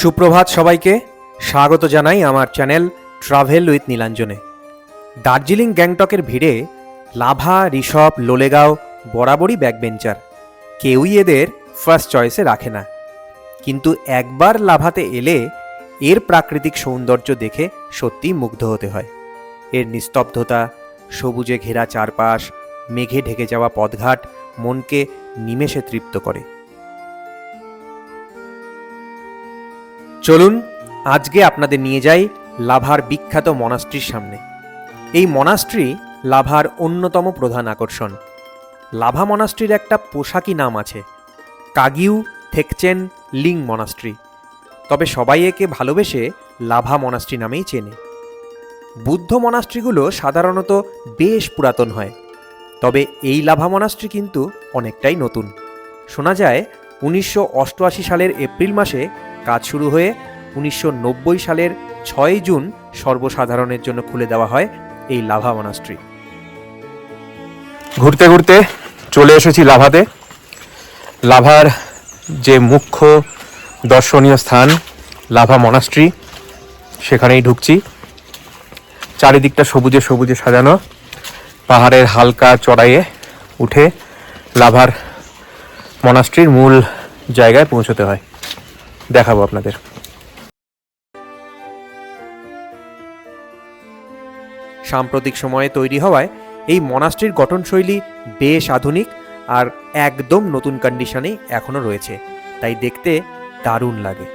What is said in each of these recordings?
সুপ্রভাত সবাইকে। স্বাগত জানাই আমার চ্যানেল ট্রাভেল উইথ নীলাঞ্জনে। দার্জিলিং গ্যাংটকের ভিড়ে লাভা, ঋষভ, লোলেগাঁও বরাবরই ব্যাকবেঞ্চার। কেউই এদের ফার্স্ট চয়েসে রাখে না। কিন্তু একবার লাভাতে এলে এর প্রাকৃতিক সৌন্দর্য দেখে সত্যিই মুগ্ধ হতে হয়। এর নিস্তব্ধতা, সবুজে ঘেরা চারপাশ, মেঘে ঢেকে যাওয়া পথঘাট মনকে নিমেষে তৃপ্ত করে। চলুন, আজকে আপনাদের নিয়ে যাই লাভার বিখ্যাত মনাস্ট্রির সামনে। এই মনাস্ট্রি লাভার অন্যতম প্রধান আকর্ষণ। লাভা মনাস্ট্রির একটা পোশাকি নাম আছে, কাগিউ থেকচেন লিং মনাস্ট্রি। তবে সবাই একে ভালোবেসে লাভা মনাস্ট্রি নামেই চেনে। বুদ্ধ মনাস্ট্রিগুলো সাধারণত বেশ পুরাতন হয়, তবে এই লাভা মনাস্ট্রি কিন্তু অনেকটাই নতুন। শোনা যায়, উনিশশো অষ্টআশি সালের এপ্রিল মাসে কাজ শুরু হয়ে উনিশশো নব্বই সালের ছয় জুন সর্বসাধারণের জন্য খুলে দেওয়া হয় এই লাভা মনাস্ট্রি ঘুরতে ঘুরতে চলে এসেছি লাভাতে। লাভার যে মুখ্য দর্শনীয় স্থান লাভা মনাস্ট্রি সেখানেই ঢুকছি। চারিদিকটা সবুজে সবুজে সাজানো, পাহাড়ের হালকা চড়াইয়ে উঠে লাভার মনাস্ট্রির মূল জায়গায় পৌঁছতে হয়। দেখাবো আপনাদের। সাম্প্রতিক সময়ে তৈরি হওয়ায় এই মনাস্ট্রির গঠনশৈলী বেশ আধুনিক আর একদম নতুন কন্ডিশনেই এখনও রয়েছে। তাই দেখতে দারুণ লাগে।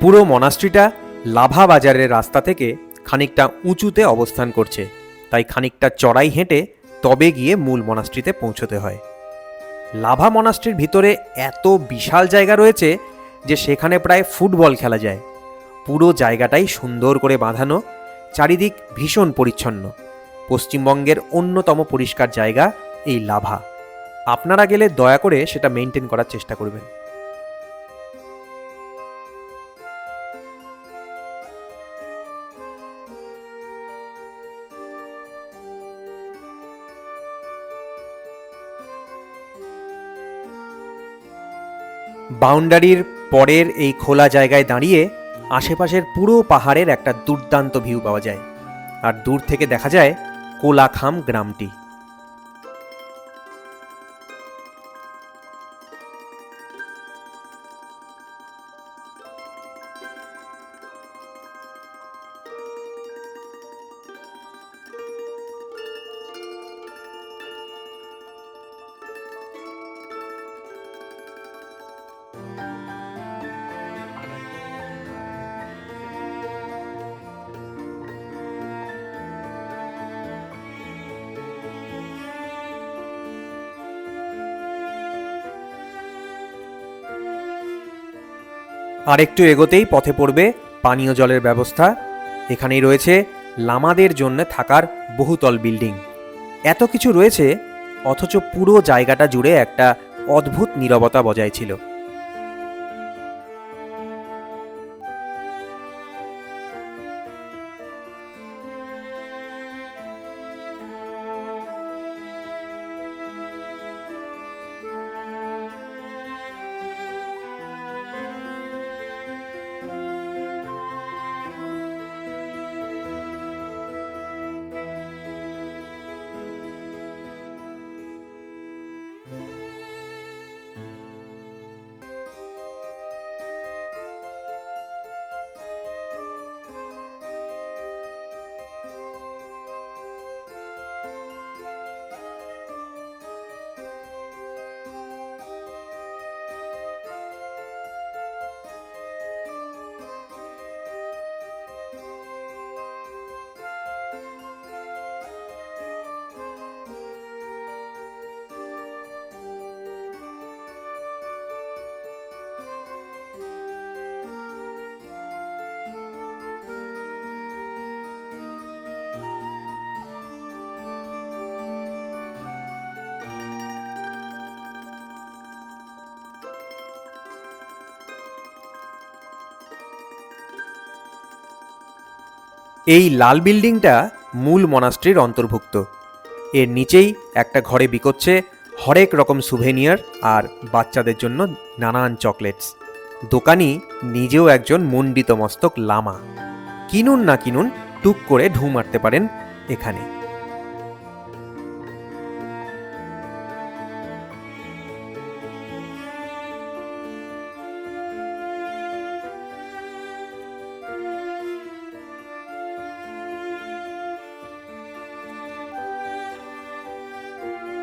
পুরো মনাস্ট্রিটা লাভা বাজারের রাস্তা থেকে খানিকটা উঁচুতে অবস্থান করছে। তাই খানিকটা চড়াই হেঁটে তবে গিয়ে মূল মনাস্ট্রিতে পৌঁছতে হয়। লাভা মনাস্ট্রির ভিতরে এত বিশাল জায়গা রয়েছে যে সেখানে প্রায় ফুটবল খেলা যায়। পুরো জায়গাটাই সুন্দর করে বাঁধানো, চারিদিক ভীষণ পরিচ্ছন্ন। পশ্চিমবঙ্গের অন্যতম পরিষ্কার জায়গা এই লাভা। আপনারা গেলে দয়া করে সেটা মেনটেন করার চেষ্টা করবেন। বাউন্ডারির পরের এই খোলা জায়গায় দাঁড়িয়ে আশেপাশের পুরো পাহাড়ের একটা দুর্দান্ত ভিউ পাওয়া যায়। আর দূর থেকে দেখা যায় কোলাখাম গ্রামটি। আর একটু এগোতেই পথে পড়বে পানীয় জলের ব্যবস্থা। এখানেই রয়েছে লামাদের জন্য থাকার বহুতল বিল্ডিং। এত কিছু রয়েছে, অথচ পুরো জায়গাটা জুড়ে একটা অদ্ভুত নীরবতা বজায় ছিল। এই লাল বিল্ডিংটা মূল মনাস্ট্রির অন্তর্ভুক্ত। এর নিচেই একটা ঘরে বিকোচ্ছে হরেক রকম সুভেনিয়ার আর বাচ্চাদের জন্য নানান চকলেটস দোকানি নিজেও একজন মণ্ডিত মস্তক লামা। কিনুন না কিনুন, টুক করে ঢু মারতে পারেন এখানে।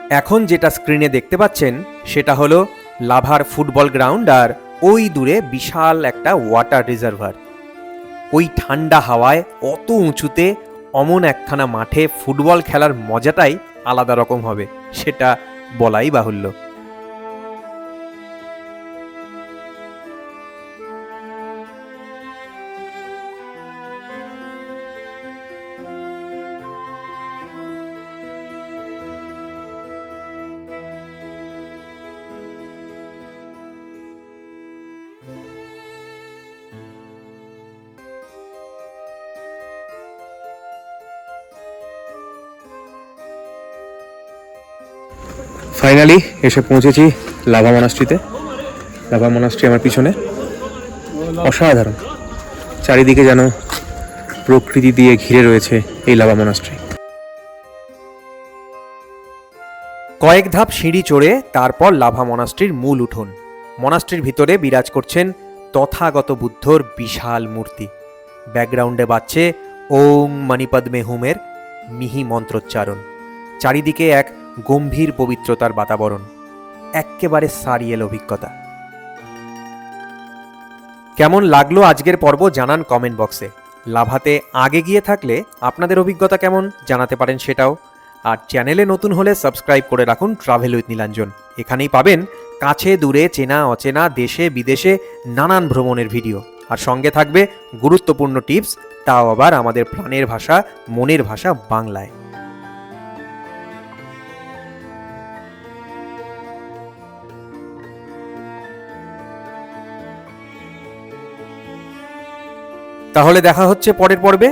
এখন যেটা স্ক্রিনে দেখতে পাচ্ছেন, সেটা হলো লাভার ফুটবল গ্রাউন্ড আর ওই দূরে বিশাল একটা ওয়াটার রিজার্ভার ওই ঠান্ডা হাওয়ায় অত উঁচুতে অমন একখানা মাঠে ফুটবল খেলার মজাটাই আলাদা রকম হবে, সেটা বলাই বাহুল্য। ফাইনালি এসে পৌঁছেছি লাভা মনাস্ট্রিতে লাভা মনাস্ট্রি আমার পিছনে। অসাধারণ। চারিদিকে যেন প্রকৃতি দিয়ে ঘিরে রয়েছে এই লাভা মনাস্ট্রি কয়েক ধাপ সিঁড়ি চড়ে তারপর লাভা মনাস্ট্রির মূল উঠোন। মনাস্ট্রির ভিতরে বিরাজ করছেন তথাগত বুদ্ধর বিশাল মূর্তি। ব্যাকগ্রাউন্ডে বাজছে ওং মণিপদ্মে হুমের মিহি মন্ত্রোচ্চারণ। চারিদিকে এক গম্ভীর পবিত্রতার বাতাবরণ, এক্কেবারে সারিয়েল অভিজ্ঞতা। কেমন লাগল আজকের পর্ব জানান কমেন্ট বক্সে। লাভাতে আগে গিয়ে থাকলে আপনাদের অভিজ্ঞতা কেমন জানাতে পারেন সেটাও। আর চ্যানেলে নতুন হলে সাবস্ক্রাইব করে রাখুন ট্রাভেল উইথ নীলাঞ্জন। এখানেই পাবেন কাছে, দূরে, চেনা, অচেনা, দেশে, বিদেশে নানান ভ্রমণের ভিডিও। আর সঙ্গে থাকবে গুরুত্বপূর্ণ টিপস, তাও আবার আমাদের প্রাণের ভাষা, মনের ভাষা বাংলায়। তাহলে দেখা হচ্ছে পরের পর্বে,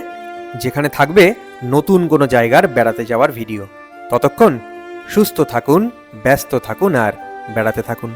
যেখানে থাকবে নতুন কোনো জায়গার বেড়াতে যাওয়ার ভিডিও। ততক্ষণ সুস্থ থাকুন, ব্যস্ত থাকুন আর বেড়াতে থাকুন।